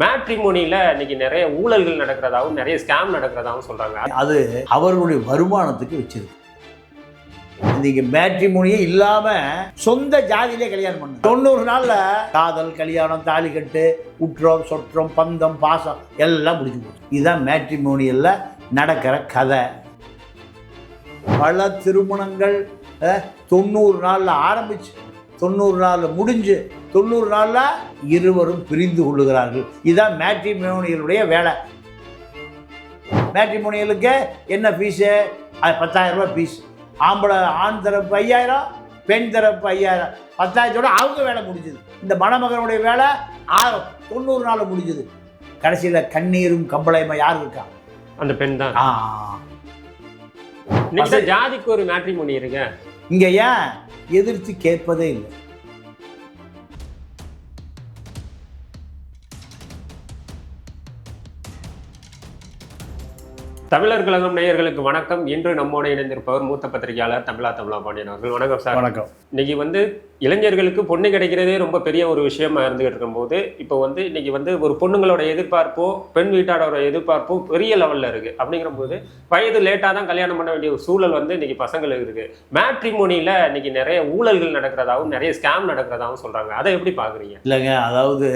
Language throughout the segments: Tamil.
மேட்ரிமோனியில் இன்னைக்கு நிறைய ஊழல்கள் நடக்கிறதாகவும் நிறைய ஸ்கேம் நடக்கிறதாகவும் சொல்கிறாங்க அது அவர்களுடைய வருமானத்துக்கு வச்சிருக்கு. நீங்க மேட்ரிமோனியே இல்லாம சொந்த ஜாதியிலே கல்யாணம் பண்ணு. தொண்ணூறு நாள்ல காதல் கல்யாணம் தாலி கட்டு உற்றம் சொற்றம் பந்தம் பாசம் எல்லாம் முடிஞ்சு போச்சு. இதுதான் மேட்ரிமோனியல்ல நடக்கிற கதை. பல திருமணங்கள் தொண்ணூறு நாள்ல ஆரம்பிச்சு தொண்ணூறு நாள்ல முடிஞ்சு தொண்ணூறு நாள்ல இருவரும் பிரிந்து கொள்ளுகிறார்கள். இதுதான் மேட்ரிமோனியலுடைய வேலை. மேட்ரிமோனியலுக்கு என்ன ஃபீஸு பத்தாயிரம் ரூபாய் ஃபீஸ் ஆம்பளை ஆண் தரப்பு ஐயாயிரம் பெண் தரப்பு ஐயாயிரம். பத்தாயிரத்தோட அவங்க வேலை முடிஞ்சுது. இந்த மணமகனுடைய வேலை ஆயிரம். தொண்ணூறு நாள் முடிஞ்சுது. கடைசியில் கண்ணீரும் கம்பளையுமா யார் இருக்கா? அந்த பெண் தான். ஆ. ஜாதிக்கு ஒரு மேட்ரிமோனி இருங்க. இங்கே ஏன்? எதிர்த்து கேட்பதே இல்லை. தமிழர் கழகம் நேயர்களுக்கு வணக்கம். இன்று நம்மோடு இணைந்திருப்பவர் மூத்த பத்திரிகையாளர் தமிழா தமிழா பாண்டியன் அவர்கள். வணக்கம் சார். வணக்கம். இன்னைக்கு வந்து இளைஞர்களுக்கு பொண்ணு கிடைக்கிறதே ரொம்ப பெரிய ஒரு விஷயமா இருந்துகிட்டு இருக்கும்போது இப்போ வந்து இன்னைக்கு வந்து ஒரு பொண்ணுங்களோட எதிர்பார்ப்போ பெண் வீட்டாரோட எதிர்பார்ப்போ பெரிய லெவல்ல இருக்கு. அப்படிங்கிற போது வயது லேட்டாக தான் கல்யாணம் பண்ண வேண்டிய ஒரு சூழல் வந்து இன்னைக்கு பசங்களுக்கு இருக்கு. மேட்ரிமோனியில் இன்னைக்கு நிறைய ஊழல்கள் நடக்கிறதாவும் நிறைய ஸ்கேம் நடக்கிறதாவும் சொல்றாங்க. அதை எப்படி பாக்குறீங்க இல்லைங்க அதாவது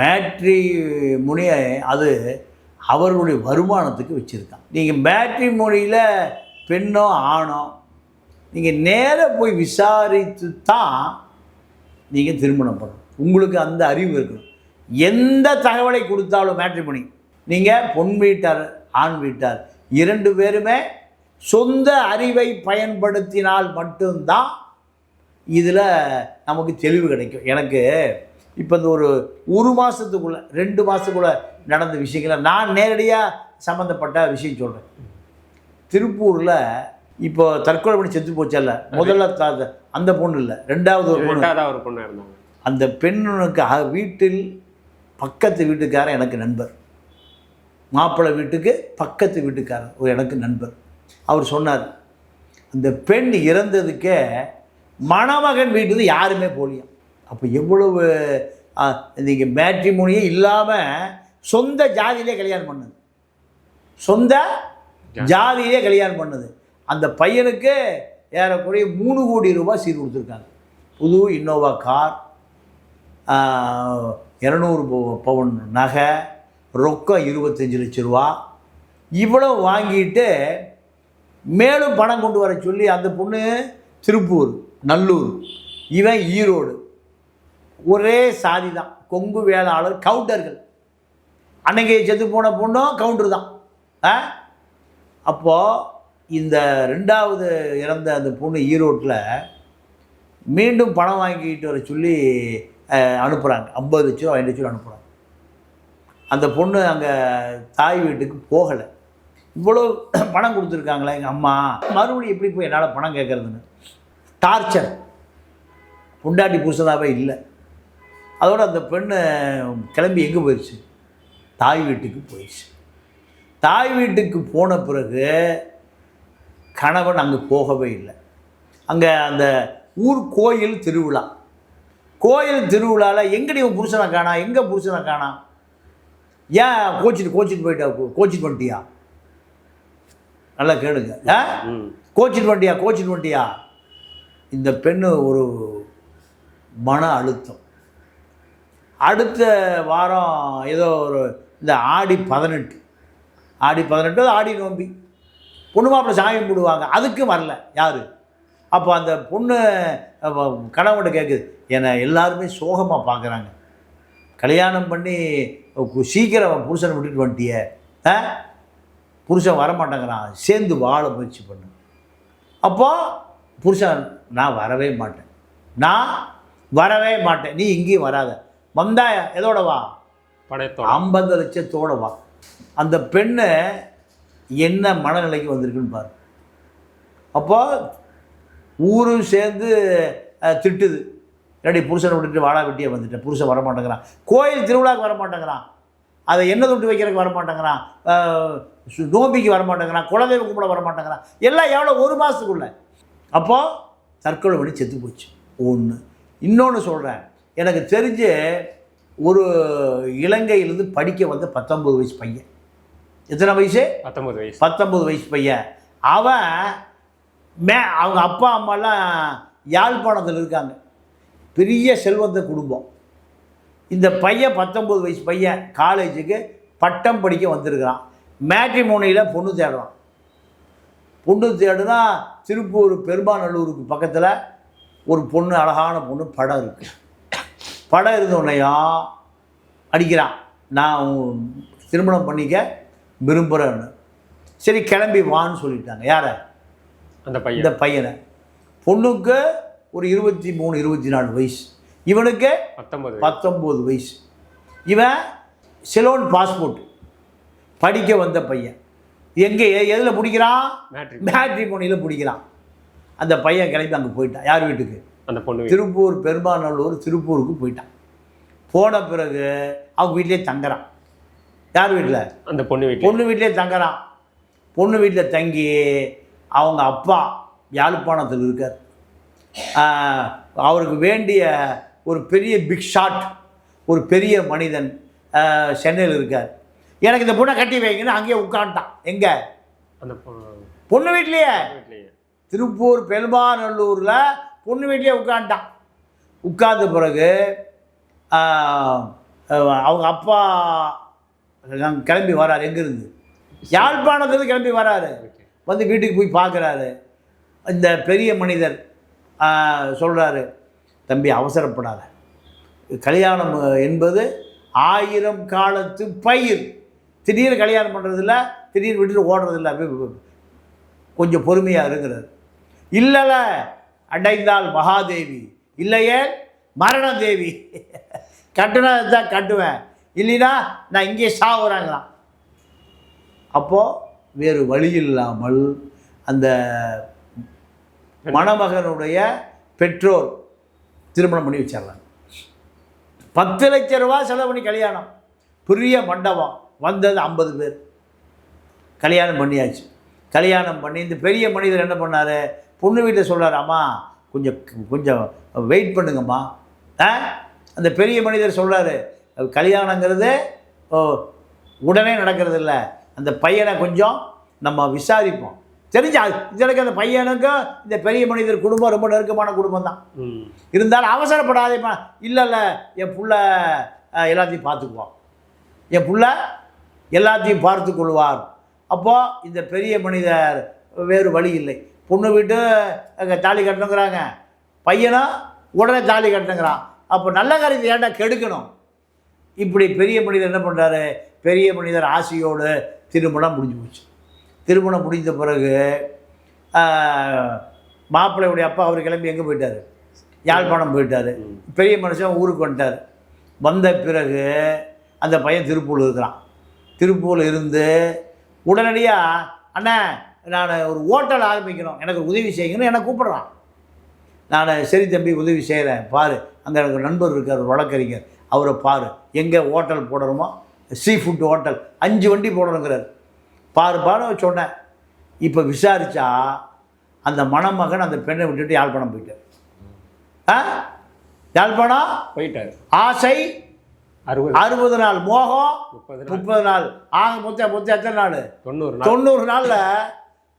மேட்ரி முனியை அது அவர்களுடைய வருமானத்துக்கு வச்சுருக்கான். நீங்கள் மேட்ரி மொழியில் பெண்ணோ ஆணோ நீங்கள் நேராக போய் விசாரித்து தான் நீங்கள் திருமணம் பண்ணணும். உங்களுக்கு அந்த அறிவு இருக்கணும். எந்த தகவலை கொடுத்தாலும் மேட்ரிமோனி நீங்கள் பொன் வீட்டார் ஆண் வீட்டார் இரண்டு பேருமே சொந்த அறிவை பயன்படுத்தினால் மட்டும்தான் இதில் நமக்கு தெளிவு கிடைக்கும். எனக்கு இப்போ இந்த ஒரு ஒரு மாதத்துக்குள்ளே ரெண்டு மாதத்துக்குள்ளே நடந்த விஷயங்களை நான் நேரடியாக சம்மந்தப்பட்ட விஷயம் சொல்கிறேன் திருப்பூரில் இப்போ தற்கொலை பண்ணி செத்து போச்சல்ல முதல்ல அந்த பொண்ணு இல்லை. ரெண்டாவது ஒரு பொண்ணு. ஒரு பொண்ணா இருந்தாங்க. அந்த பெண்ணுக்கு வீட்டில் பக்கத்து வீட்டுக்காரன் எனக்கு நண்பர். மாப்பிள்ளை வீட்டுக்கு பக்கத்து வீட்டுக்காரன் ஒரு எனக்கு நண்பர். அவர் சொன்னார் அந்த பெண் இறந்ததுக்கே மணமகன் வீட்டுக்கு யாருமே போலியாம் அப்போ எவ்வளவு நீங்கள் மேட்ரிமோனியே இல்லாமல் சொந்த ஜாதியிலே கல்யாணம் பண்ணுது. சொந்த ஜாதியிலே கல்யாணம் பண்ணுது. அந்த பையனுக்கு ஏறக்குறைய மூணு கோடி ரூபாய் சீர் கொடுத்துருக்காங்க. புது இன்னோவா கார் இரநூறு பவுன் நகை ரொக்கம் இருபத்தஞ்சி லட்ச ரூபா. இவ்வளோ வாங்கிட்டு மேலும் பணம் கொண்டு வர சொல்லி அந்த பொண்ணு திருப்பூர் நல்லூர். இவன் ஈரோடு. ஒரே சாதி தான் கொங்கு வேளாளர் கவுண்டர்கள். அன்னைக்கு செத்து போன பொண்ணும் கவுண்டர் தான். ஆ? அப்போது இந்த ரெண்டாவது இறந்த அந்த பொண்ணு ஈரோட்டில் மீண்டும் பணம் வாங்கிட்டு வர சொல்லி அனுப்புகிறாங்க ஐம்பது லட்ச ரூபா ஐந்து லட்ச அனுப்புகிறாங்க அந்த பொண்ணு அங்கே தாய் வீட்டுக்கு போகலை. இவ்வளோ பணம் கொடுத்துருக்காங்களே எங்கள் அம்மா. மறுபடியும் எப்படி போய் என்னால் பணம் கேட்குறதுன்னு? டார்ச்சர் பொண்டாட்டி புதுசதாகவே இல்லை. அதோடு அந்த பெண்ணு கிளம்பி எங்கே போயிடுச்சு தாய் வீட்டுக்கு போயிடுச்சு. தாய் வீட்டுக்கு போன பிறகு கணவன் அங்கே போகவே இல்லை. அங்கே அந்த ஊர் கோயில் திருவிழா. கோயில் திருவிழாவில் எங்கடி உன் புருஷனை காணா? எங்கே புருஷனை காணா? ஏன் கோச்சிட்டு கோச்சிட்டு போயிட்டா? கோச்சிட்டு வந்துட்டியா? நல்லா கேளுங்க. ஆ? கோச்சிட்டு வந்துட்டியா? கோச்சிட்டு வந்துட்டியா? இந்த பெண்ணு ஒரு மன அழுத்தம். அடுத்த வாரம் ஏதோ ஒரு இந்த ஆடி பதினெட்டு. ஆடி பதினெட்டு ஆடி நோம்பி. பொண்ணு மாப்பிள்ளை சாமி கும்பிடுவாங்க. அதுக்கும் வரல. யார்? அப்போ அந்த பொண்ணு கணவன்கிட்ட கேட்குது என்னை எல்லாருமே சோகமாக பார்க்குறாங்க கல்யாணம் பண்ணி சீக்கிரம் புருஷனை விட்டுட்டு வந்துட்டிய. ஆ? புருஷன் வரமாட்டேங்கிறான். சேர்ந்து வாழ முயற்சி பண்ணு. அப்போ புருஷன் நான் வரவே மாட்டேன். நான் வரவே மாட்டேன். நீ இங்கேயும் வராத. வந்தா எதோட வா? படையத்தோட ஐம்பது லட்சத்தோட வா. அந்த பெண்ணை என்ன மனநிலைக்கு வந்திருக்குன்னு பாரு. அப்போ ஊரும் சேர்ந்து திட்டுது. ரெடி புருஷனை விட்டுட்டு வாடா வெட்டியே வந்துட்டேன் புருஷன் வர மாட்டேங்கிறான் கோயில் திருவிழாவுக்கு வர மாட்டேங்கிறான் அதை எண்ணெய் தொட்டு வைக்கிறதுக்கு வர மாட்டேங்கிறான் நோம்பிக்கு வர மாட்டேங்கிறான் குலதெய்வ கும்பிட வர மாட்டேங்கிறான் எல்லாம் எவ்வளோ ஒரு மாதத்துக்குள்ள அப்போது தற்கொலை பண்ணி செத்து போச்சு. ஒன்று இன்னொன்று சொல்கிறேன் எனக்கு தெரிஞ்சு ஒரு இலங்கையிலிருந்து படிக்க வந்த பத்தொம்பது வயசு பையன். எத்தனை வயசு? பத்தொன்பது வயசு. பத்தொம்பது வயசு பையன். அவன் மே அவங்க அப்பா அம்மாலாம் யாழ்ப்பாணத்தில் இருக்காங்க. பெரிய செல்வந்த குடும்பம். இந்த பையன் பத்தொம்பது வயசு பையன் காலேஜுக்கு பட்டம் படிக்க வந்திருக்கிறான். மேட்ரிமோனியில் பொண்ணு தேடுறான். பொண்ணு தேடுனா திருப்பூர் பெருமாநல்லூருக்கு பக்கத்தில் ஒரு பொண்ணு அழகான பொண்ணு படம் இருக்கு. படம் இருந்தோடனையும் அடிக்கிறான். நான் திருமணம் பண்ணிக்க விரும்புகிறேன்னு சரி கிளம்பி வான்னு சொல்லிட்டாங்க. யாரை? அந்த பையன். இந்த பையனை. பொண்ணுக்கு ஒரு இருபத்தி மூணு இருபத்தி நாலு வயசு. இவனுக்கு பத்தொன்பது பத்தொம்போது வயசு. இவன் சிலோன் பாஸ்போர்ட் படிக்க வந்த பையன். எங்கே? எதில் பிடிக்கிறான்? மேட்ரிக். மேட்ரிமோனியில் பிடிக்கிறான். அந்த பையன் கிளம்பி அங்கே போயிட்டான். யார் வீட்டுக்கு? அந்த பொண்ணு. திருப்பூர் பெரும்பாநல்லூர் திருப்பூருக்கு போயிட்டான். போன பிறகு அவங்க வீட்டிலே தங்குறான். யார் வீட்டில்? அந்த பொண்ணு வீட்டில். பொண்ணு வீட்டிலே தங்குறான். பொண்ணு வீட்டில் தங்கி அவங்க அப்பா யாழ்ப்பாணத்தில் இருக்கார். அவருக்கு வேண்டிய ஒரு பெரிய பிக் ஷாட் ஒரு பெரிய மனிதன் சென்னையில் இருக்கார். எனக்கு இந்த பொண்ணை கட்டி வைங்கன்னு அங்கேயே உட்காந்துட்டான் எங்கே? அந்த பொண்ணு வீட்லேயே வீட்லயே திருப்பூர் பெரும்பாநல்லூரில் பொண்ணு வீட்லேயே உட்காந்துட்டான் உட்கார்ந்த பிறகு அவங்க அப்பா கிளம்பி வராரு எங்கேருந்து? யாழ்ப்பாணத்துலேருந்து கிளம்பி வராரு. வந்து வீட்டுக்கு போய் பார்க்குறாரு. இந்த பெரிய மனிதர் சொல்கிறாரு தம்பி அவசரப்படாத. கல்யாணம் என்பது ஆயிரம் காலத்து பயிர். திடீர்னு கல்யாணம் பண்ணுறதில்ல திடீர்னு விட்டுட்டு ஓடுறதில்ல. அப்படியே கொஞ்சம் பொறுமையாக இருக்கிறார். இல்லைல அடைந்தால் மகாதேவி. இல்லையே? மரணதேவி. கட்டுனா தான் கட்டுவேன். இல்லைன்னா நான் இங்கே சாவுறாங்களாம் அப்போது வேறு வழி இல்லாமல் அந்த மணமகனுடைய பெற்றோர் திருமணம் பண்ணி வச்சிடலாம் பத்து லட்ச ரூபா செலவு பண்ணி கல்யாணம். பெரிய மண்டபம். வந்தது ஐம்பது பேர். கல்யாணம் பண்ணியாச்சு. கல்யாணம் பண்ணி இந்த பெரிய மனிதர் என்ன பண்ணார்? பொண்ணு வீட்டில் சொல்றாரு அம்மா கொஞ்சம் கொஞ்சம் வெயிட் பண்ணுங்கம்மா. ஆ? அந்த பெரிய மனிதர் சொல்கிறாரு கல்யாணங்கிறது ஓ, உடனே நடக்கிறது இல்ல அந்த பையனை கொஞ்சம் நம்ம விசாரிப்போம். தெரிஞ்சா இதற்கு அந்த பையனுக்கும் இந்த பெரிய மனிதர் குடும்பம் ரொம்ப நெருக்கமான குடும்பம் தான். இருந்தாலும் அவசரப்படாதேம்மா. இல்லை இல்லை என் புள்ள எல்லாத்தையும் பார்த்துக்குவான். என் புள்ள எல்லாத்தையும் பார்த்து கொள்வார். அப்போ இந்த பெரிய மனிதர் வேறு வழி இல்லை. பொண்ணு வீட்டு அங்கே தாலி கட்டணுங்கிறாங்க. பையனும் உடனே தாலி கட்டணுங்கிறான். அப்போ நல்ல காரியத்தை ஏன்டா கெடுக்கணும்? இப்படி பெரிய மனிதர் என்ன பண்ணுறாரு பெரிய மனிதர் ஆசையோடு திருமணம் முடிஞ்சு போச்சு. திருமணம் முடிஞ்ச பிறகு மாப்பிள்ளையுடைய அப்பா அவர் கிளம்பி எங்கே போயிட்டார்? யாழ்ப்பாணம் போயிட்டார். பெரிய மனுஷன் ஊருக்கு வந்துட்டார். வந்த பிறகு அந்த பையன் திருப்பூர் இருக்கிறான். திருப்பூரில் இருந்து உடனடியாக அண்ணா நான் ஒரு ஹோட்டல் ஆரம்பிக்கணும். எனக்கு உதவி செய்யுங்கன்னு என்னை கூப்பிடுறான். நான் சரி தம்பி உதவி செய்கிறேன் பாரு அங்கே எனக்கு நண்பர் இருக்கார் வழக்கறிஞர். அவரை பாரு எங்கே ஹோட்டல் போடணுமோ? சீ ஃபுட் ஹோட்டல் அஞ்சு வண்டி போடணுங்கிறார். பாரு பாரு சொன்னேன் இப்போ விசாரிச்சா அந்த மணமகன் அந்த பெண்ணை விட்டுட்டு யாழ்ப்பாணம் போயிட்டார். ஆ? யாழ்ப்பாணம்? போயிட்டாரு. ஆசை? அறுபது. அறுபது நாள். மோகம்? முப்பது நாள். முப்பது நாள். ஆக மொத்தம் மொத்தம் எத்தனை நாள்? தொண்ணூறு தொண்ணூறு நாளில்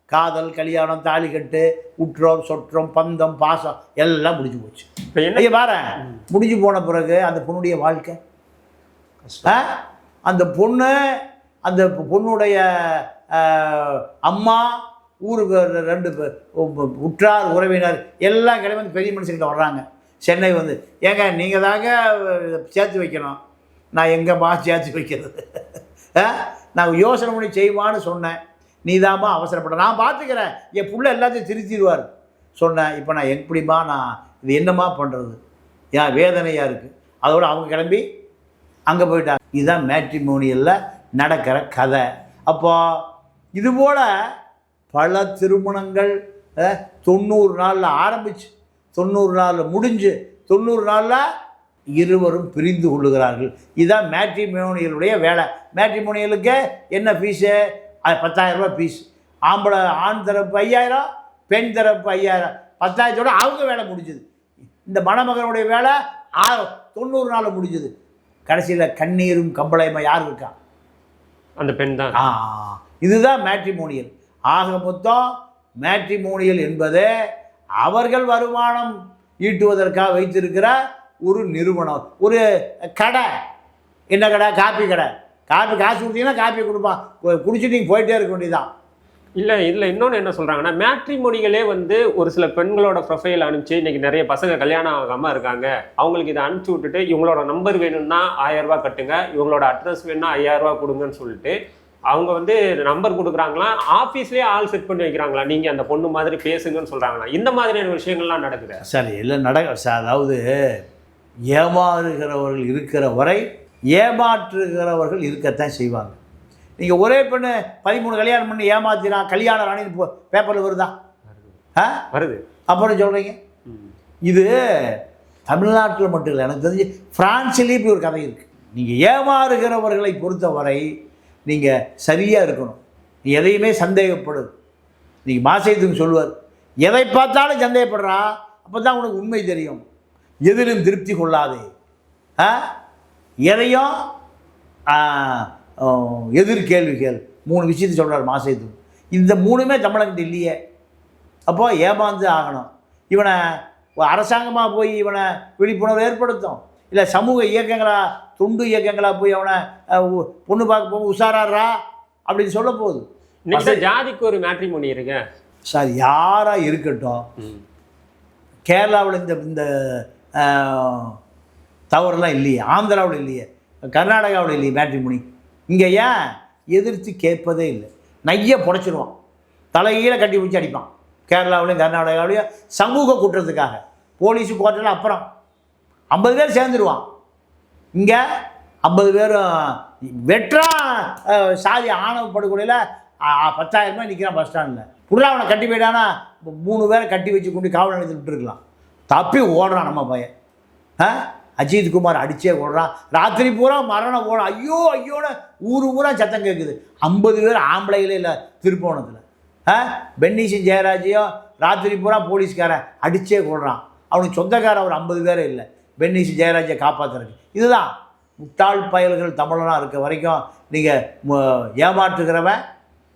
காதல் கல்யாணம் தாலி கட்டு உற்றோம் சொற்றம் பந்தம் பாசம் எல்லாம் முடிஞ்சு போச்சு. இப்போ பாரு முடிஞ்சு போன பிறகு அந்த பொண்ணுடைய வாழ்க்கை? அந்த பொண்ணு அந்த பொண்ணுடைய அம்மா ஊருக்கு ரெண்டு உற்றார் உறவினர் எல்லாம் கிளம்பி வந்து பெரிய மனுஷங்கிட்ட வர்றாங்க. சென்னை வந்து ஏங்க நீங்கள் தாங்க சேர்த்து வைக்கணும். நான் எங்கேம்மா சேர்த்து வைக்கிறது? ஆ? நான் யோசனை பண்ணி செய்வான்னு சொன்னேன். நீதாம்மா அவசரப்பட்ட நான் பார்த்துக்கிறேன் என் புள்ள எல்லாத்தையும் திருத்திடுவார் சொன்னேன் இப்போ நான் எப்படிம்மா நான் இது என்னம்மா பண்ணுறது ஏன் வேதனையாக இருக்குது அதோடு அவங்க கிளம்பி அங்கே போயிட்டாங்க. இதுதான் மேட்ரிமோனியலில் நடக்கிற கதை. அப்போ இதுபோல் பல திருமணங்கள் தொண்ணூறு நாளில் ஆரம்பிச்சு தொண்ணூறு நாளில் முடிஞ்சு தொண்ணூறு நாளில் இருவரும் பிரிந்து கொள்ளுகிறார்கள். இதுதான் மேட்ரிமோனியலுடைய வேலை. மேட்ரிமோனியலுக்கு என்ன ஃபீஸு பத்தாயிரம் ரூபாய் ஃபீஸ் ஆம்பளை ஆண் தரப்பு ஐயாயிரம் பெண் தரப்பு ஐயாயிரம். பத்தாயிரத்தோட அவங்க வேலை முடிஞ்சுது. இந்த மணமகனுடைய வேலை ஆ தொண்ணூறு நாள் முடிஞ்சுது. கடைசியில் கண்ணீரும் கம்பளையுமா யார் இருக்கா? அந்த பெண் தான். ஆ இதுதான் மேட்ரிமோனியல் ஆக மொத்தம் மேட்ரிமோனியல் என்பது அவர்கள் வருமானம் ஈட்டுவதற்காக வைத்திருக்கிற ஒரு நிறுவனம். ஒரு கடை. என்ன கடை? காப்பி கடை. காப்பி காசு கொடுத்தீங்கன்னா காப்பி கொடுப்பான் குடிச்சிட்டு நீங்கள் போயிட்டே இருக்க வேண்டியதுதான். இல்ல இதுல இன்னொன்னு என்ன சொல்றாங்கன்னா மேட்ரிமோனிகளே வந்து ஒரு சில பெண்களோட ப்ரொஃபைல் அனுப்பிச்சு இன்னைக்கு நிறைய பசங்க கல்யாணம் ஆகாம இருக்காங்க. அவங்களுக்கு இதை அனுப்பிச்சு விட்டுட்டு இவங்களோட நம்பர் வேணும்னா ஆயிரம் ரூபாய் கட்டுங்க இவங்களோட அட்ரஸ் வேணும்னா ஐயாயிரம் ரூபாய் கொடுங்கன்னு சொல்லிட்டு அவங்க வந்து நம்பர் கொடுக்குறாங்களா? ஆஃபீஸ்லேயே ஆள் செட் பண்ணி வைக்கிறாங்களா? நீங்க அந்த பொண்ணு மாதிரி பேசுங்கன்னு சொல்றாங்களா? இந்த மாதிரியான விஷயங்கள்லாம் நடக்குது? சரி இல்லை நட ச- அதாவது ஏமாறுகிறவர்கள் இருக்கிற வரை ஏமாற்றுகிறவர்கள் இருக்கத்தான் செய்வாங்க. நீங்கள் ஒரே பெண்ணு பதிமூணு கல்யாணம் பண்ணி ஏமாத்தினா கல்யாணம் ராணி பேப்பரில் வருதா? ஆ? வருது. அப்புறம் சொல்கிறீங்க இது தமிழ்நாட்டில் மட்டும் இல்லை எனக்கு தெரிஞ்சு பிரான்ஸ்லேயும் இப்படி ஒரு கதை இருக்குது நீங்கள் ஏமாறுகிறவர்களை பொறுத்தவரை நீங்கள் சரியாக இருக்கணும். நீ எதையுமே சந்தேகப்படு. நீங்கள் மாசத்துக்கு சொல்லுவார் எதை பார்த்தாலும் சந்தேகப்படுறா? அப்போ தான் உனக்கு உண்மை தெரியும். எதிலும் திருப்தி கொள்ளாதே. ஆ? ஆ, எதிர் கேள்வி கேள் மூணு விஷயத்தை சொல்கிறார் மாசத்து இந்த மூணுமே தமிழகத்தில் இல்லையே. அப்போ ஏமாந்து ஆகணும். இவனை அரசாங்கமாக போய் இவனை விழிப்புணர்வு ஏற்படுத்தும். இல்லை சமூக இயக்கங்களா தொண்டு இயக்கங்களா போய் அவனை பொண்ணு பார்க்க போக உஷாராடுறா அப்படின்னு சொல்ல போகுது ஜாதிக்கு ஒரு மேட்ரிமோனி இருக்கு சார் யாராக இருக்கட்டும் கேரளாவில் இந்த இந்த தவறுலாம் இல்லையே ஆந்திராவில் இல்லையே கர்நாடகாவில் இல்லையே மேட்ரிமோனி இங்கே ஏன்? எதிர்த்து கேட்பதே இல்லை. நைய புடைச்சிடுவான் தலைகீழ கட்டி பிடிச்சி அடிப்பான். கேரளாவிலையும் கர்நாடகாவிலையும் சமூக குற்றத்துக்காக. போலீஸு கோர்ட்டில் அப்புறம் ஐம்பது பேர் சேர்ந்துருவான். இங்கே ஐம்பது பேரும் வெற்றா சாதி ஆணவ படுகொலையில் பத்தாயிரம் ரூபாய் நிற்கிறான் பஸ் ஸ்டாண்டில் புள்ளாவனை அவனை கட்டி போயிட்டானா மூணு பேரை கட்டி வச்சு கொண்டு காவல் நிலையத்தில் விட்டுருக்கலாம். தப்பி ஓடுறான் நம்ம பையன். ஆ? அஜித் குமார் அடிச்சே ஓடுறான். ராத்திரி பூரா மரணம் ஓடும் ஐயோ ஐயோன்னு ஊரு பூரா சத்தம் கேட்குது ஐம்பது பேர் ஆம்பளைகளே இல்லை திருப்போணத்தில் ஆ? பென்னீசன் ஜெயராஜையும் ராத்திரி பூரா போலீஸ்காரன் அடிச்சே கொள்றான் அவனுக்கு சொந்தக்காரன் ஒரு ஐம்பது பேரே இல்லை. பென்னீசன் ஜெயராஜை காப்பாற்றுறதுக்கு இதுதான் முட்டாள் பயல்கள் தமிழனாக இருக்க வரைக்கும் நீங்கள் ஏமாற்றுகிறவன்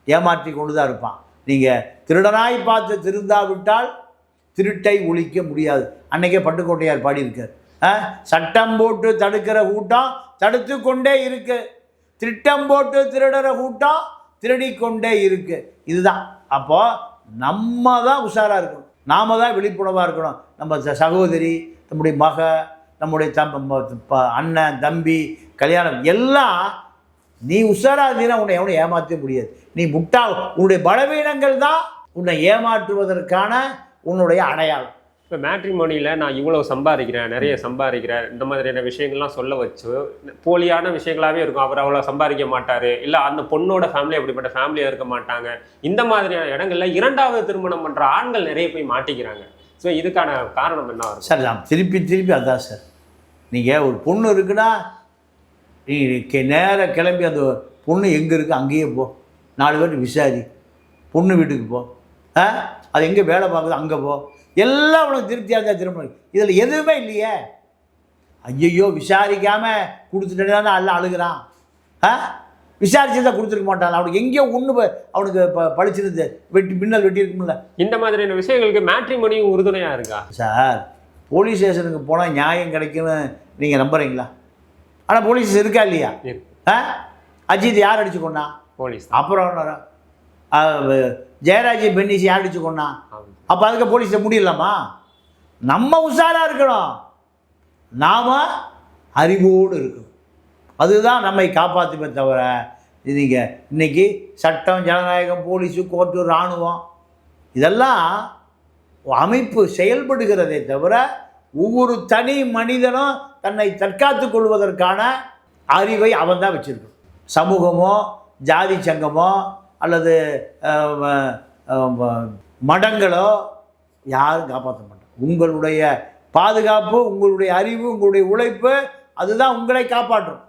ஏமாற்றி கொண்டு தான் இருப்பான். நீங்கள் திருடனாய் பார்த்து திருந்தாவிட்டால் திருட்டை ஒழிக்க முடியாது. அன்றைக்கே பட்டுக்கோட்டையார் பாடியிருக்கார். சட்டம் போட்டு தடுக்கிற கூட்டம் தடுத்து கொண்டே இருக்கு. திட்டம் போட்டு திருடுற கூட்டம் திருடிக்கொண்டே இருக்கு. இதுதான். அப்போ நம்ம தான் உஷாராக இருக்கணும். நாம தான் விழிப்புணர்வாக இருக்கணும். நம்ம ச- சகோதரி நம்முடைய மக நம்முடைய தம் ம- அண்ணன் தம்பி கல்யாணம் எல்லாம் நீ உஷாரா இருந்தீங்கன்னா உன்னை எவனும் ஏமாற்ற முடியாது. நீ முட்டா உன்னுடைய பலவீனங்கள் தான் உன்னை ஏமாற்றுவதற்கான உன்னுடைய அடையாளம். இப்போ மேட்ரிமோனியில் நான் இவ்வளோ சம்பாதிக்கிறேன் நிறைய சம்பாதிக்கிறேன் இந்த மாதிரியான விஷயங்கள்லாம் சொல்ல வச்சு போலியான விஷயங்களாகவே இருக்கும். அவர் அவ்வளோ சம்பாதிக்க மாட்டார். இல்லை அந்த பொண்ணோட ஃபேமிலி அப்படிப்பட்ட ஃபேமிலியாக இருக்க மாட்டாங்க. இந்த மாதிரியான இடங்களில் இரண்டாவது திருமணம் பண்ணுற ஆண்கள் நிறைய போய் மாட்டிக்கிறாங்க. ஸோ இதுக்கான காரணம் என்ன வரும்? சார் நான் திருப்பி திருப்பி அதான் சார். நீங்கள் ஒரு பொண்ணு இருக்குன்னா நீ நேராக கிளம்பி அந்த பொண்ணு எங்கே இருக்குது அங்கேயே போ. நாலு பேர் விசாரி. பொண்ணு வீட்டுக்கு போ. அது எங்கே வேலை பார்க்குது? அங்கே போ. எல்லாம் உனக்கு திருப்தியாக இருந்தால் திரும்ப. இதில் எதுவுமே இல்லையே. ஐயையோ விசாரிக்காமல் கொடுத்துட்டே தான் எல்லாம் அழுகிறான். ஆ? விசாரிச்சு கொடுத்துருக்க மாட்டான். அவனுக்கு எங்கேயோ ஒன்று அவனுக்கு ப பழிச்சிருந்து வெட்டி மின்னல் வெட்டி இருக்கும்ல இந்த மாதிரியான விஷயங்களுக்கு மேட்ரிமோனியும் உறுதுணையாக இருக்கா? சார் போலீஸ் ஸ்டேஷனுக்கு போனால் நியாயம் கிடைக்கும்னு நீங்கள் நம்புறீங்களா? ஆனால் போலீஸ் இருக்கா இல்லையா. ஆ? அஜித் யார் அடிச்சு கொண்டா போலீஸ் அப்புறம் ஜெயராஜ் பென்னிஸ் யார் அடிச்சு கொண்டா அப்போ அதுக்கு போலீஸை முடியலாமா? நம்ம உஷாராக இருக்கணும். நாம் அறிவோடு இருக்கணும். அதுதான் நம்மை காப்பாற்றுமே தவிர இதுங்க நீங்கள் இன்றைக்கி சட்டம் ஜனநாயகம் போலீஸு கோர்ட்டு இராணுவம் இதெல்லாம் அமைப்பு செயல்படுகிறதே தவிர ஒவ்வொரு தனி மனிதனும் தன்னை தற்காத்து கொள்வதற்கான அறிவை அவன் தான் வச்சிருக்கணும். சமூகமோ ஜாதி சங்கமோ அல்லது மடங்களோ யாரும் காப்பாற்ற மாட்டாங்க. உங்களுடைய பாதுகாப்பு உங்களுடைய அறிவு உங்களுடைய உழைப்பு அதுதான் உங்களை காப்பாற்றும்.